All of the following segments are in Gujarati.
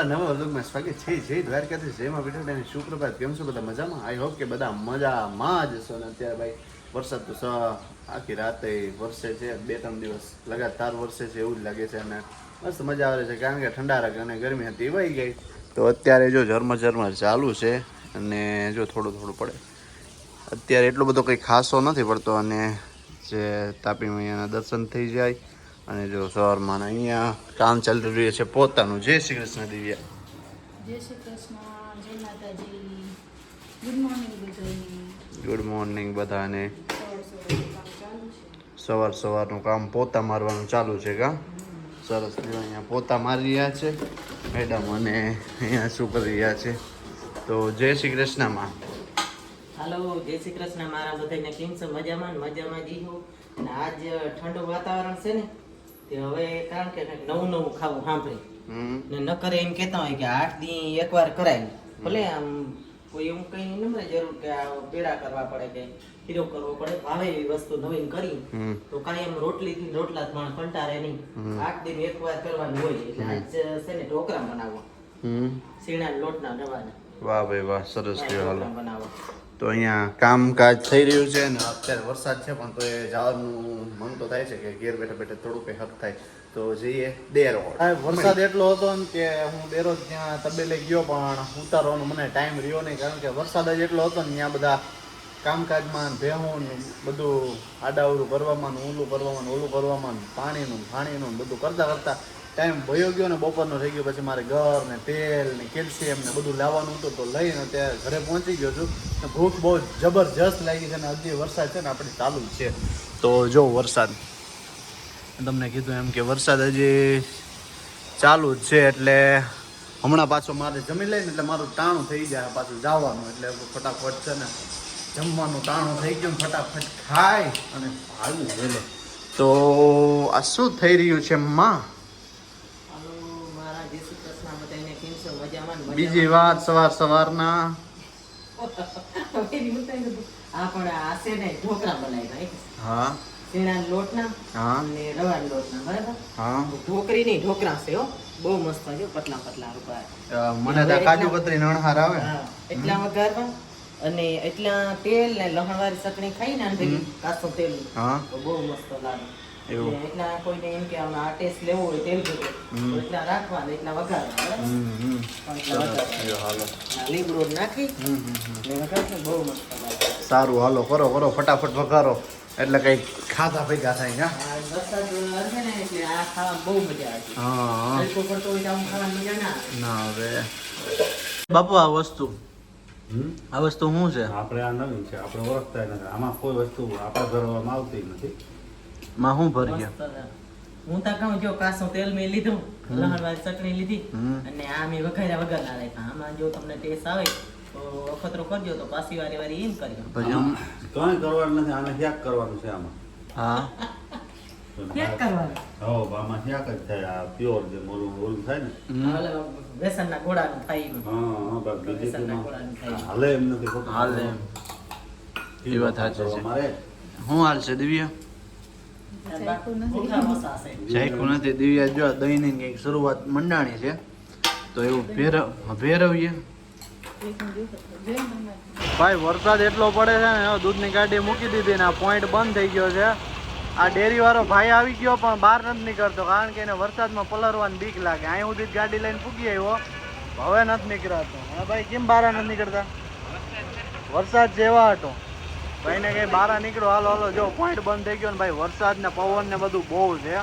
મારા નવા વ્લોગમાં સ્વાગત છે. જય દ્વારકાથી જયમાં બેઠા અને સુપ્રભાત. કેમ છો બધા મજામાં? આઈ હોપ કે બધા મજામાં જ છો ને અત્યારે ભાઈ, વરસાદ તો સ, આખી રાતે વરસે છે. બે, ત્રણ દિવસ લગાતાર વરસે છે એવું જ લાગે છે. અને મસ્ત મજા આવે છે. કારણ કે ઠંડા રાખે અને ગરમી હતી વહી ગઈ. તો અત્યારે જો ઝરમર ઝરમર ચાલુ છે. અને જો થોડું થોડું પડે. અત્યારે એટલો બધો કંઈ ખાસો નથી પડતો. અને જે તાપી મૈયાના દર્શન થઈ જાય અને જો સવારમાં અહીંયા કામ ચાલી રહ્યું છે પોતાનું. જય શ્રી કૃષ્ણ દિવ્યા. જય શ્રી કૃષ્ણ જય માતાજી. ગુડ મોર્નિંગ બધાને. ગુડ મોર્નિંગ બધાને. સવાર સવારનું કામ પોતા મારવાનું ચાલુ છે કા? સરસ અહીંયા પોતા મારી રહ્યા છે. મેડમ અને અહીંયા શું કરી રહ્યા છે? તો જય શ્રી કૃષ્ણમાં. હાલો જય શ્રી કૃષ્ણ. મારા બધાને કેમ છો? મજામાં મજામાં જી હું. અને આજ ઠંડુ વાતાવરણ છે ને? તે હવે કારણ કે નવું નવું ખાવું સાંભળે. ને ન કરે એમ કહેતા હોય કે આઠ દી એકવાર કરાય. ભલે આમ કોઈ એવું કઈ નમરે જરૂર કે આ પેડા કરવા પડે કે હીરો કરવો પડે ભાવે એવી વસ્તુ નવીન કરી તો કાંઈ એમ રોટલી થી રોટલા જ માણસ કંટાળે નહીં. આઠ દિન એકવાર કરવાનું હોય એટલે આજ છે ને ઢોકળા બનાવવા. શીણા લોટના રવાના વાહ ભાઈ વાહ સરસ બનાવવા. તો અહીંયા કામકાજ થઈ રહ્યું છે ને અત્યારે વરસાદ છે, પણ તો એ જવાનું મન તો થાય છે કે ઘેર બેઠા બેઠા થોડુંક હક થાય. તો જઈએ દેરો વરસાદ એટલો હતો ને કે હું દેરો ત્યાં તબેલે ગયો, પણ ઉતારવાનો મને ટાઈમ રહ્યો નહીં, કારણ કે વરસાદ જ એટલો હતો ને ત્યાં બધા કામકાજમાં ભેહું બધું આડાવડું કરવામાં ઓલું ભરવામાં ઓલું કરવામાં પાણીનું પાણીનું બધું કરતા કરતા ટાઈમ ભયો ગયો ને બપોરનો થઈ ગયો, પછી મારે ઘર ને તેલ ને કેલ્શિયમ ને બધું લાવવાનું હતું તો લઈને અત્યારે ઘરે પહોંચી ગયો છું. ને ભૂખ બહુ જબરજસ્ત લાગી છે ને હજી વરસાદ છે ને આપણે ચાલુ છે. તો જો વરસાદ. તમને કીધું એમ કે વરસાદ હજી ચાલુ જ છે એટલે હમણાં પાછો મારે જમી લઈને એટલે મારું ટાણું થઈ જાય પાછું જવાનું એટલે ફટાફટ છે ને જમવાનું ટાણું થઈ ગયું ફટાફટ ખાય અને ભાગવું તો આ શું થઈ રહ્યું છે, માં હાલો મારા જય શ્રી કૃષ્ણ બધાને કેમ છો મજામાં ને બીજી વાર સવાર સવારના હવે એની ઉતારી દીધું. આ પણ આ છે ને ઢોકળા સવાર સવારના. હા. લોટના હા. અને લોટના બરાબર? હા. ઢોકરી નહીં ઢોકળા છે હો. બહુ મસ્ત છે પતલા પતલા રૂપા મને તો કાજુ કતરી નણહાર આવે. એટલા વઘારવા અને એટલા તેલ ને લહણવાળી ચટણી ખાઈ ને કાચો ભેગી કાચું તેલ. બહુ મસ્ત લાગે. એવું. એટલા કોઈને એમ કે આમ આ ટેસ્ટ લેવો હોય તેલ ભેગું તો એટલા રાખવા એટલા વઘારવા બરાબર હમ હમ. પણ એટલા વઘારવા. જો હાલો. આ લીમડો નાખી. બહુ મસ્ત સારું હાલો કરો કરો ફટાફટ વઘારો. એટલે કઈ ખાધા ભેગા થાય ને. એટલે આ ખાવામાં બહુ મજા આવે. છે હા. હલકો પડતો હોય તો આમ ખાવાની મજા ના હવે બાપુ આ વસ્તુ? આ વસ્તુ શું છે? આપણે આ નવીન છે આપણે ઓળખતા નથી. આમાં કોઈ વસ્તુ આપણા ઘરમાં આવતી નથી. માં હું ભરી ગયો? હું તો કહું જો કાસો તેલ મેં લીધું લહણવાળી ચટણી લીધી અને આ મેં વઘાર્યા વગર ના રાખ્યા આમાં જો તમને ટેસ્ટ આવે તો અખતરો કરજો તો પાછી વારી વારી એમ કરજો કંઈ કરવાનું નથી આને શાક કરવાનું છે આમાં. હા. ક્યાંક કરવાનું? હો આમાં શાક જ થાય આ પ્યોર જે મોરું મોરું થાય ને. બેસનના ગોળાનું થાય હા હા બસ બીજું બેસનના કંઈ ગોળાનું થાય એમ. હાલે એમ નથી હાલે એમ. એ વાત સાચી છે. મારે? શું હાલ છે દિવ્યા. જાયકું નથી દિવ્યા, જો દહીંની કંઈક શરૂઆત મંડાણી છે, તો એવું ભેરવ ભેરવીએ. ભાઈ, વરસાદ એટલો પડે છે ને દૂધની ગાડી મૂકી દીધી ને, આ પોઈન્ટ બંધ થઈ ગયો છે. આ ડેરી વાળો ભાઈ આવી ગયો, પણ બહાર નથી નીકળતો, કારણ કે એને વરસાદમાં પલરવાની બીક લાગે. અહીં સુધી ગાડી લઈને પૂગી આવ્યો. હવે નથી નીકળાતો. હા, ભાઈ, કેમ બહાર નથી નીકળતા? વરસાદ જેવા હતો. ભાઈને કઈ બહાર નીકળો, હાલો હાલો, જો પોઈન્ટ બંધ થઈ ગયો ભાઈ, વરસાદ ને પવન ને બધું બહુ છે,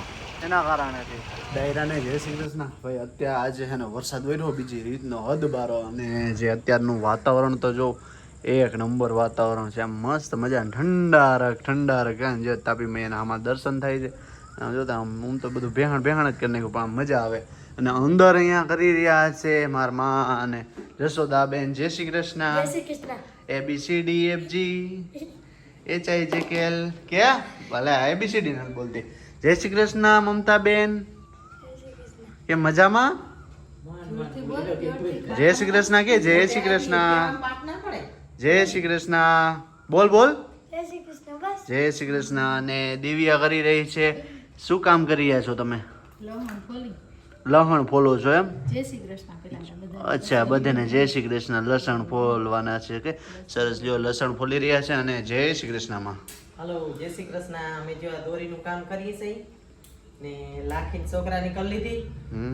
એના કારણેથી ડાયરાને જય શ્રી કૃષ્ણ. ભાઈ, અત્યારે આજે છે વરસાદ વર્યો બીજી રીતનો હદ બારો અને જે અત્યારનું વાતાવરણ તો જો એક નંબર વાતાવરણ છે આમ મસ્ત મજા ઠંડારક ઠંડારક જે તાપી મૈયાના આમાં દર્શન થાય છે. આમ જોતા, આમ હું તો બધું ભેહાણ ભેહાણ જ કરી પણ મજા આવે. અને અંદર અહીંયા કરી રહ્યા છે મારા માં અને જશોદાબેન. જય Shri Krishna. A B C D F G H I J K L કે ભલે એ બી સી ડી નથી બોલતી. જય શ્રી કૃષ્ણ મમતા બેન કે મજામાં? જય શ્રી કૃષ્ણ કે જય શ્રી કૃષ્ણ? પાટ ના પડે જય શ્રી કૃષ્ણ. બોલ બોલ. જય શ્રી કૃષ્ણ જય શ્રી કૃષ્ણ. અને દિવ્યા કરી રહી છે. શું કામ કરી રહ્યા છો તમે? લહણ ફોલી છો એમ? જય શ્રી કૃષ્ણ પેલા બધા અચ્છા બધાને જય શ્રી કૃષ્ણ. લસણ ફોલવાના છે કે? સરસ લ્યો લસણ ફોલી રહ્યા છે અને જય શ્રી કૃષ્ણમાં. હલો જય શ્રી કૃષ્ણ. અમે જો આ દોરીનું કામ કરીએ છીએ. ને લાખી છોકરાની કરી લીધી.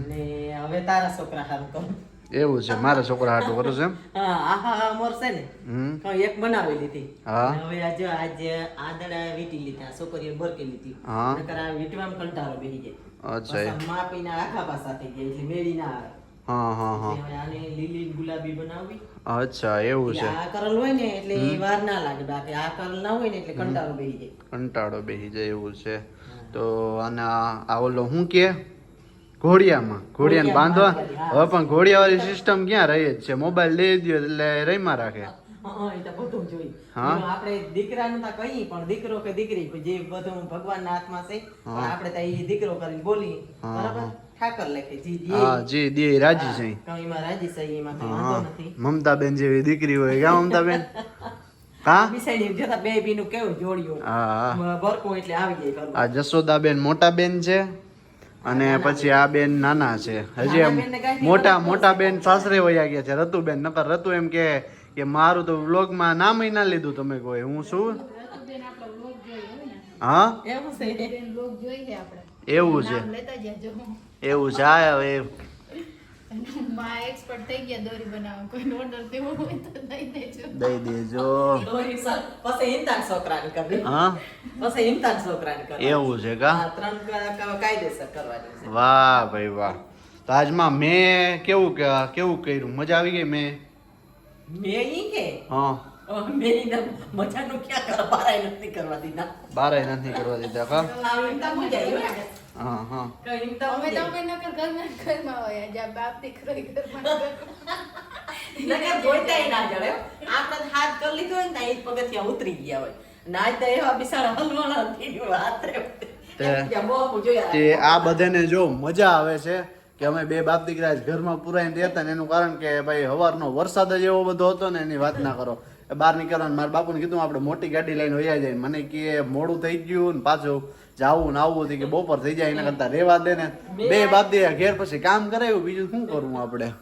ને હવે તારા છોકરા સારું કરું. એવું છે મારા છોકરા હાટું કરું છે એમ? હા આહા હા મોર છે ને હમ. એક બનાવી લીધી. હા. હવે આજે આજે આદડા વીટી લીધા છોકરીએ બરકી લીધી. હા. નકર આ વીટવામાં કંટાળો બેહી જાય અચ્છા માપીને આખા પાસા થઈ ગયા એટલે મેળી ના આવે. હા હા હા. આને લીલી ગુલાબી બનાવવી. અચ્છા એવું છે. આ કરલ હોય ને એટલે એ વાર ના લાગે. બાકી આ કરલ ના હોય ને એટલે કંટાળો બેહી જાય. કંટાળો બેહી જાય એવું છે. તો આના આ ઓલો હું કે? ઘોડિયામાં ઘોડિયાને બાંધવા? હવે પણ ઘોડિયાવાળી સિસ્ટમ ક્યાં રહી જ છે? મોબાઈલ લઈ દો એટલે રહીમાં રાખે. આપણે દીકરાનું તો કહીએ પણ દીકરો કે દીકરી જે બધું ભગવાનના હાથમાં છે આપણે તો એ દીકરો કરીને બોલી હા, બરાબર? મમતાબેન જેવી દીકરી હોય કા મમતાબેન? હા? બિસાડી જતા બે બીનું કેવું જોડ્યું. હા હા. બરકો એટલે આવી જાય ઘરમાં. જશોદાબેન મોટા બેન છે? અને પછી આ બેન નાના છે. હજી એમ મોટા મોટા બેન સાસરે વયા ગયા છે. રતુબેન નકર રતુ એમ કે કે મારું તો વ્લોગમાં નામ ના લીધું તમે કોઈ. હું શું? હા? એવું છે. બેન vlog જોઈ છે આપણે એવું છે. હા લેતા જાજો. એવું છે. આ હવે માં એક્સપર્ટ થઈ ગયા દોરી બનાવવા. કોઈ ઓર્ડર દેવો હોય તો દઈ દેજો. દઈ દેજો. દોરી પછી હિંતાન છોકરાની કરવી. હા? પછી હિંતાન છોકરાની કરવી એવું છે કા? ત્રણ ક- ક- કાયદેસર કરવાની છે. વાહ ભાઈ વાહ. તો આજમાં મેં કેવું કે કેવું કર્યું? મજા આવી ગઈ મેં? મેં ઈ કે? હા. મેં ઈ ના મજાનું ક્યાં નથી કરવા દીધા. બારાય નથી કરવા દીધા કા? હો. હા હા કઈ હિંતા અમે મુજાય. તમે નકર ઘરમાં ઘરમાં હોય જ્યાં બાપ દીકરો ઘરમાં નકર ગોઈતાય ના જડે આપણે હાથ કરી લીધો હોય ને ત્યાં ઈ ઉતરી ગયા હોય ના તો એવા હલવાના થઈ રે આ બધાને જો મજા આવે છે કે અમે બે બાપ દીકરા ઘરમાં પુરાઈને રહેતા ને એનું કારણ કે ભાઈ હવારનો વરસાદ જ એવો બધો હતો ને એની વાત ના કરો એ બહાર નીકળવાનું મારા બાપુને કીધું આપણે મોટી ગાડી લઈને વયા જાય મને કે મોડું થઈ ગયું ને પાછું જાવું ને આવવું હતું કે બપોર થઈ જાય એના કરતા રેવા દે ને. બે બાપ દે ઘેર પછી કામ કરાયું બીજું શું કરવું આપણે?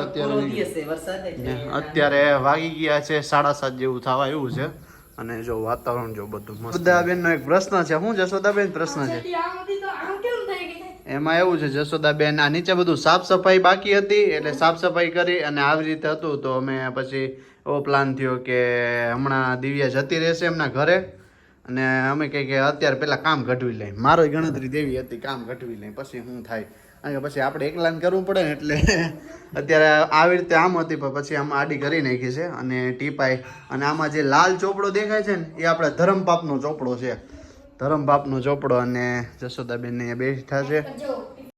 અત્યારે દિવસ છે વરસાદ એટલે ને અત્યારે વાગી ગયા છે સાડા સાત જેવું થવા એવું છે. અને જો વાતાવરણ જો બધું મસ્ત જશોદાબેન નો એક પ્રશ્ન છે. હું જશોદાબેન પ્રશ્ન છે. એમાં એવું છે, જશોદાબેન, આ નીચે બધું સાફ સફાઈ બાકી હતી, એટલે સાફ સફાઈ કરી અને આવી રીતે હતું. તો અમે પછી એવો પ્લાન થયો કે હમણાં દિવ્યા જતી રહેશે એમના ઘરે. અને અમે કહીએ કે અત્યારે પેલા કામ ઘટવી લઈએ મારો ગણતરી દેવી હતી, કામ ઘટવી લઈ. પછી શું થાય? કારણ કે પછી આપણે એકલાન કરવું પડે ને એટલે અત્યારે આવી રીતે આમ હતી, પણ પછી આમ આડી કરી નાખી છે. અને ટીપાઈ અને આમાં જે લાલ ચોપડો દેખાય છે ને, એ આપણે ધરમપાપનો ચોપડો છે. ધરમપાપનો ચોપડો અને જશોદાબેન અહીંયા બેઠા છે.